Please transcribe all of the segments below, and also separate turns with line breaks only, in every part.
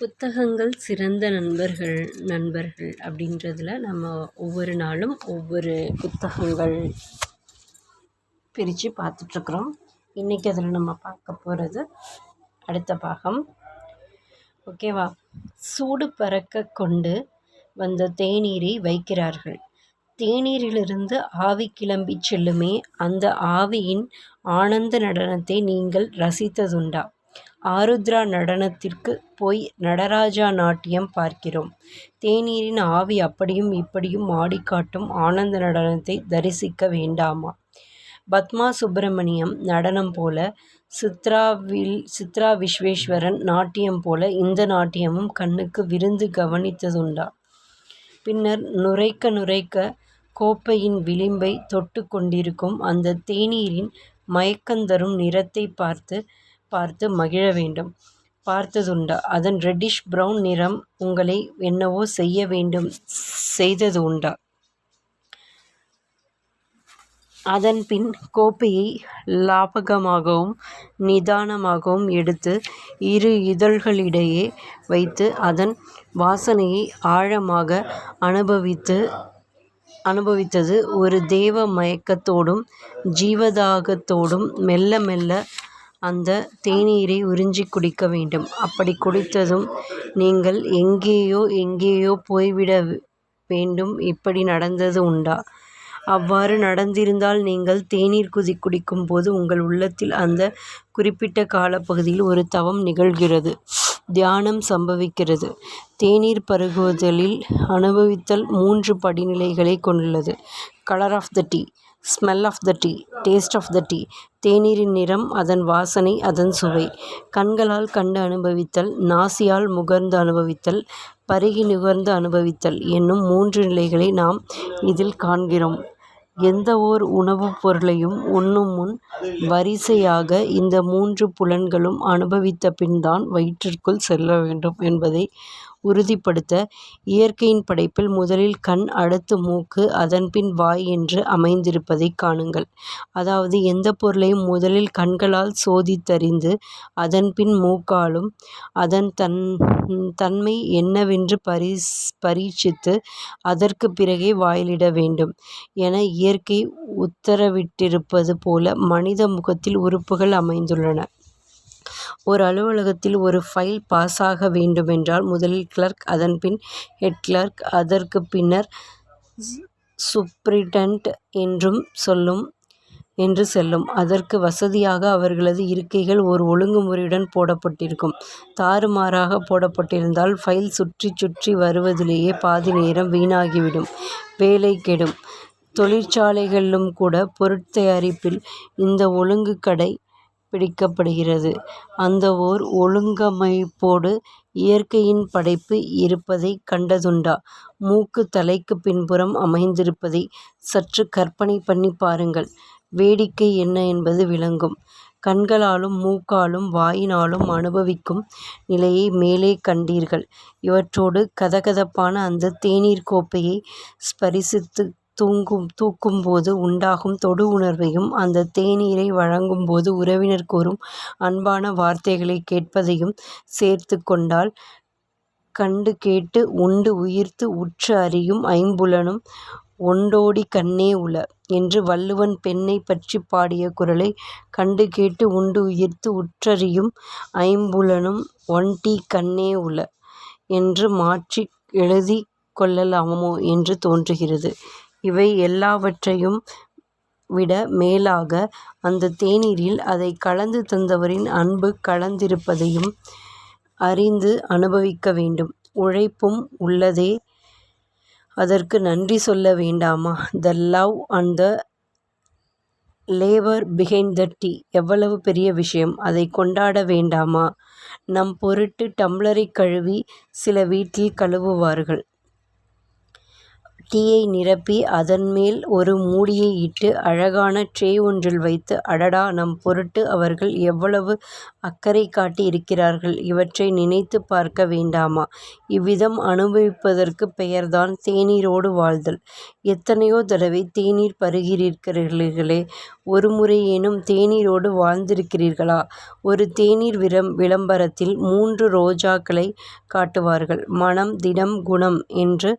புத்தகங்கள் சிறந்த நண்பர்கள் நண்பர்கள் அப்படின்றதுல நம்ம ஒவ்வொரு நாளும் ஒவ்வொரு புத்தகங்கள் பிரித்து பார்த்துட்ருக்குறோம். இன்றைக்கி அதில் நம்ம பார்க்க போகிறது அடுத்த பாகம். ஓகேவா? சூடு பறக்க கொண்டு வந்த தேநீரை வைக்கிறார்கள். தேநீரிலிருந்து ஆவி கிளம்பி செல்லுமே அந்த ஆவியின் ஆனந்த நடனத்தை நீங்கள் ரசித்ததுண்டா? ஆருத்ரா நடனத்திற்கு போய் நடராஜா நாட்டியம் பார்க்கிறோம். தேநீரின் ஆவி அப்படியும் இப்படியும் ஆடிக்காட்டும் ஆனந்த நடனத்தை தரிசிக்க வேண்டாமா? பத்மா சுப்பிரமணியம் நடனம் போல சித்ரா விஸ்வேஸ்வரன் நாட்டியம் போல இந்த நாட்டியமும் கண்ணுக்கு விருந்து கவனித்ததுண்டா? பின்னர் நுரைக்க நுரைக்க கோப்பையின் விளிம்பைத் தொட்டுக் கொண்டிருக்கும் அந்தத் தேநீரின் மயக்கந்தரும் நிறத்தைப் பார்த்து பார்த்து மகிழ வேண்டும். பார்த்ததுண்டா? அதன் ரெட்டிஷ் பிரவுன் நிறம் உங்களை என்னவோ செய்ய வேண்டும் செய்தது உண்டா? அதன் பின் கோப்பையை லாபகமாகவும் நிதானமாகவும் எடுத்து இரு இதழ்களிடையே வைத்து அதன் வாசனையை ஆழமாக அனுபவித்து அனுபவித்தது ஒரு தேவ மயக்கத்தோடும் ஜீவதாகத்தோடும் மெல்ல மெல்ல அந்த தேநீரை உறிஞ்சிக் குடிக்க வேண்டும். அப்படி குடித்ததும் நீங்கள் எங்கேயோ எங்கேயோ போய்விட வேண்டும் இப்படி நடந்தது உண்டா? அவ்வாறு நடந்திருந்தால் நீங்கள் தேநீர் குதி குடிக்கும்போது உங்கள் உள்ளத்தில் அந்த குறிப்பிட்ட காலப்பகுதியில் ஒரு தவம் நிகழ்கிறது தியானம் சம்பவிக்கிறது. தேநீர் பருகுதலில் அனுபவித்தல் மூன்று படிநிலைகளைக் கொண்டுள்ளது. Colour of the tea smell of the tea taste of the tea தேநீரின் நிறம் அதன் வாசனை அதன் சுவை. கண்களால் கண்டு அனுபவித்தல் நாசியால் முகர்ந்து அனுபவித்தல் பருகி நுகர்ந்து அனுபவித்தல் என்னும் மூன்று நிலைகளை நாம் இதில் காண்கிறோம். எந்த ஓர் உணவுப் பொருளையும் உண்ணுமுன் வரிசையாக இந்த மூன்று புலன்களும் அனுபவித்தபின் தான் வயிற்றிற்குள் செல்ல வேண்டும் என்பதை உறுதிப்படுத்த இயற்கையின் படைப்பில் முதலில் கண் அடுத்து மூக்கு அதன்பின் வாய் என்று அமைந்திருப்பதைக் காணுங்கள். அதாவது எந்தப் பொருளையும் முதலில் கண்களால் சோதித்தறிந்து அதன்பின் மூக்காலும் அதன் தன்மை என்னவென்று பரீட்சித்து அதற்குப் பிறகே வாயிலிட வேண்டும் என இயற்கை உத்தரவிட்டிருப்பது போல மனித முகத்தில் உறுப்புகள் அமைந்துள்ளன. ஓர் அலுவலகத்தில் ஒரு ஃபைல் பாஸாக வேண்டுமென்றால் முதலில் கிளர்க் அதன்பின் ஹெட் கிளர்க் அதற்குப் பின்னர் சூப்ரிடெண்ட் என்றும் சொல்லும் என்று செல்லும். அதற்கு வசதியாக அவர்களது இருக்கைகள் ஓர் ஒழுங்குமுறையுடன் போடப்பட்டிருக்கும். தாறுமாறாகப் போடப்பட்டிருந்தால் ஃபைல் சுற்றிச் சுற்றி வருவதிலேயே பாதி நேரம் வீணாகிவிடும் வேலை கெடும். தொழிற்சாலைகளிலும்கூட பொருட்தயாரிப்பில் இந்த ஒழுங்கு கடை பிடிக்கப்படுகிறது. அந்த ஓர் ஒழுங்கமைப்போடு இயற்கையின் படைப்பு இருப்பதைக் கண்டதுண்டா? மூக்கு தலைக்குப் பின்புறம் அமைந்திருப்பதை சற்று கற்பனை பண்ணிப் பாருங்கள். வேடிக்கை என்ன என்பது விளங்கும். கண்களாலும் மூக்காலும் வாயினாலும் அனுபவிக்கும் நிலையை மேலே கண்டீர்கள். இவற்றோடு கதகதப்பான அந்தத் தேநீர்க் கோப்பையை ஸ்பரிசித்துத் தூக்கும்போது உண்டாகும் தொடு உணர்வையும் அந்த தேநீரை வழங்கும்போது உறவினர் கூறும் அன்பான வார்த்தைகளைக் கேட்பதையும் சேர்த்து கொண்டால் கண்டு கேட்டு உண்டு உயிர்த்து உற்று அறியும் ஐம்புலனும் ஒண்டோடி கண்ணே உல என்று வள்ளுவன் பெண்ணைப் பற்றிப் பாடிய குறளை கண்டு கேட்டு உண்டு உயிர்த்து உற்றறியும் ஐம்புலனும் ஒண்டி கண்ணே உல என்று மாற்றி எழுதிக் கொள்ளலாமோ என்று தோன்றுகிறது. இவை எல்லாவற்றையும் விட மேலாக அந்தத் தேநீரில் அதைக் கலந்து தந்தவரின் அன்பு கலந்திருப்பதையும் அறிந்து அனுபவிக்க வேண்டும். உழைப்பும் உள்ளதே அதற்கு நன்றி சொல்ல வேண்டாமா? The love and the labour behind the tea எவ்வளவு பெரிய விஷயம். அதைக் கொண்டாட வேண்டாமா? நம் பொருட்டு டம்ளரைக் கழுவி சில வீட்டில் கழுவுவார்கள். டீயை நிரப்பி அதன்மேல் ஒரு மூடியை இட்டு அழகான ட்ரே ஒன்றில் வைத்து அடடா நம் பொருட்டு அவர்கள் எவ்வளவு அக்கறை காட்டி இருக்கிறார்கள் இவற்றை நினைத்துப் பார்க்க வேண்டாமா? இவ்விதம் அனுபவிப்பதற்குப் பெயர்தான் தேநீரோடு வாழ்தல். எத்தனையோ தடவை தேநீர் பருகியிருக்கிறீர்களே ஒரு முறையேனும் தேநீரோடு வாழ்ந்திருக்கிறீர்களா? ஒரு தேநீர் விரம் விளம்பரத்தில் மூன்று ரோஜாக்களை காட்டுவார்கள். மனம் திடம் குணம் என்று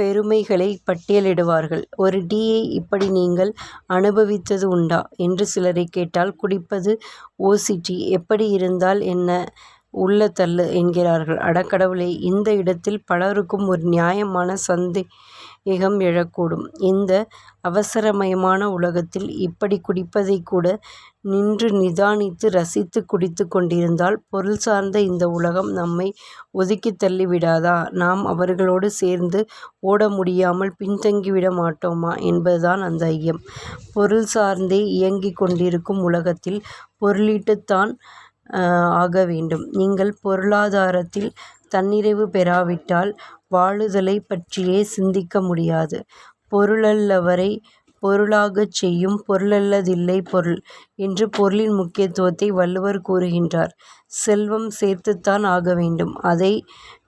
பெருமைகளை பட்டியலிடுவார்கள். ஒரு டீயை இப்படி நீங்கள் அனுபவித்தது உண்டா? என்று சிலரைக் கேட்டால் குடிப்பது ஓசிடி எப்படி இருந்தால் என்ன உள்ள தள்ளு என்கிறார்கள். அடக்கடவுளே இந்த இடத்தில் பலருக்கும் ஒரு நியாயமான சந்தேகம் எழக்கூடும். இந்த அவசரமயமான உலகத்தில் இப்படிக் குடிப்பதைக்கூட நின்று நிதானித்து ரசித்துக் குடித்துக் கொண்டிருந்தால் பொருள் சார்ந்த இந்த உலகம் நம்மை ஒதுக்கித் தள்ளிவிடாதா? நாம் அவர்களோடு சேர்ந்து ஓட முடியாமல் பின்தங்கிவிட மாட்டோமா என்பதுதான் அந்த ஐயம். பொருள் சார்ந்தே இயங்கிக் கொண்டிருக்கும் உலகத்தில் பொருளீட்டத்தான் ஆக வேண்டும். நீங்கள் பொருளாதாரத்தில் தன்னிறைவு பெறாவிட்டால் வாழுதலைப் பற்றியே சிந்திக்க முடியாது. பொருளல்லவரை பொருளாகச் செய்யும் பொருளல்லதில்லை பொருள் என்று பொருளின் முக்கியத்துவத்தை வள்ளுவர் கூறுகின்றார். செல்வம் சேர்த்துத்தான் ஆக வேண்டும். அதை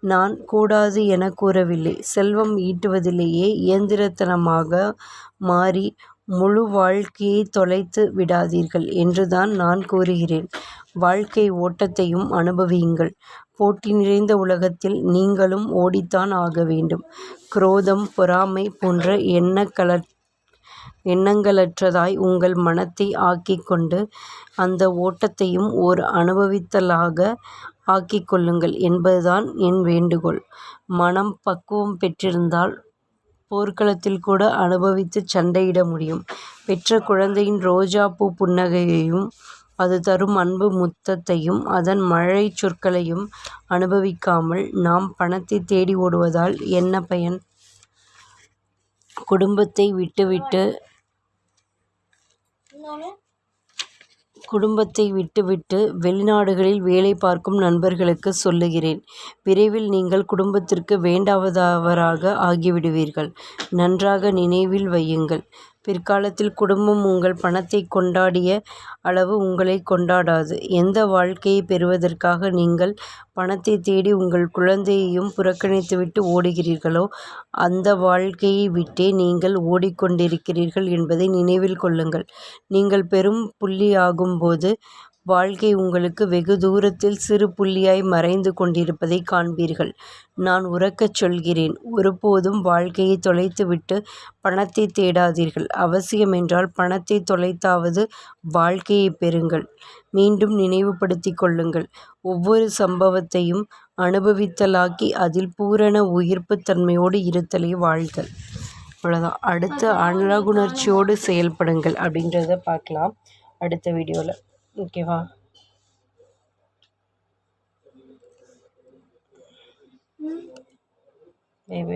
நான் கூடாது எனக் கூறவில்லை. செல்வம் ஈட்டுவதிலேயே இயந்திரத்தனமாக மாறி முழு வாழ்க்கையைத் தொலைத்து விடாதீர்கள் என்றுதான் நான் கூறுகிறேன். வாழ்க்கை ஓட்டத்தையும் அனுபவியுங்கள். போட்டி நிறைந்த உலகத்தில் நீங்களும் ஓடித்தான் ஆக வேண்டும். குரோதம் பொறாமை போன்ற எண்ணங்களற்றதாய் உங்கள் மனத்தை ஆக்கிக் கொண்டு அந்த ஓட்டத்தையும் ஓர் அனுபவித்தலாக ஆக்கிக் கொள்ளுங்கள் என்பதுதான் என் வேண்டுகோள். மனம் பக்குவம் பெற்றிருந்தால் போர்க்களத்தில் கூட அனுபவித்துச் சண்டையிட முடியும். பெற்ற குழந்தையின் ரோஜாப்பூ புன்னகையையும் அது தரும் அன்பு முத்தத்தையும் அதன் மழைச் சொற்களையும் அனுபவிக்காமல் நாம் பணத்தைத் தேடி ஓடுவதால் என்ன பயன்? குடும்பத்தை விட்டுவிட்டு குடும்பத்தை விட்டுவிட்டு வெளிநாடுகளில் வேலை பார்க்கும் நண்பர்களுக்குச் சொல்லுகிறேன். விரைவில் நீங்கள் குடும்பத்திற்கு வேண்டாதவராக ஆகிவிடுவீர்கள். நன்றாக நினைவில் வையுங்கள். பிற்காலத்தில் குடும்பம் உங்கள் பணத்தைக் கொண்டாடிய அளவு உங்களைக் கொண்டாடாது. எந்த வாழ்க்கையைப் பெறுவதற்காக நீங்கள் பணத்தைத் தேடி உங்கள் குழந்தையையும் புறக்கணித்துவிட்டு ஓடுகிறீர்களோ அந்த வாழ்க்கையை விட்டே நீங்கள் ஓடிக்கொண்டிருக்கிறீர்கள் என்பதை நினைவில் கொள்ளுங்கள். நீங்கள் பெரும் புள்ளியாகும்போது வாழ்க்கை உங்களுக்கு வெகு தூரத்தில் சிறு புள்ளியாய் மறைந்து கொண்டிருப்பதை காண்பீர்கள். நான் உரக்கச் சொல்கிறேன். ஒருபோதும் வாழ்க்கையை தொலைத்துவிட்டு பணத்தை தேடாதீர்கள். அவசியம் என்றால் பணத்தை தொலைத்தாவது வாழ்க்கையைப் பெறுங்கள். மீண்டும் நினைவுபடுத்தி கொள்ளுங்கள். ஒவ்வொரு சம்பவத்தையும் அனுபவித்தலாக்கி அதில் பூரண உயிர்ப்பு தன்மையோடு இருத்தலே வாழ்தல். அவ்வளோதான் அடுத்து அழகுணர்ச்சியோடு செயல்படுங்கள் அப்படின்றத பார்க்கலாம் அடுத்த வீடியோவில் ஓகேவா? Bye bye.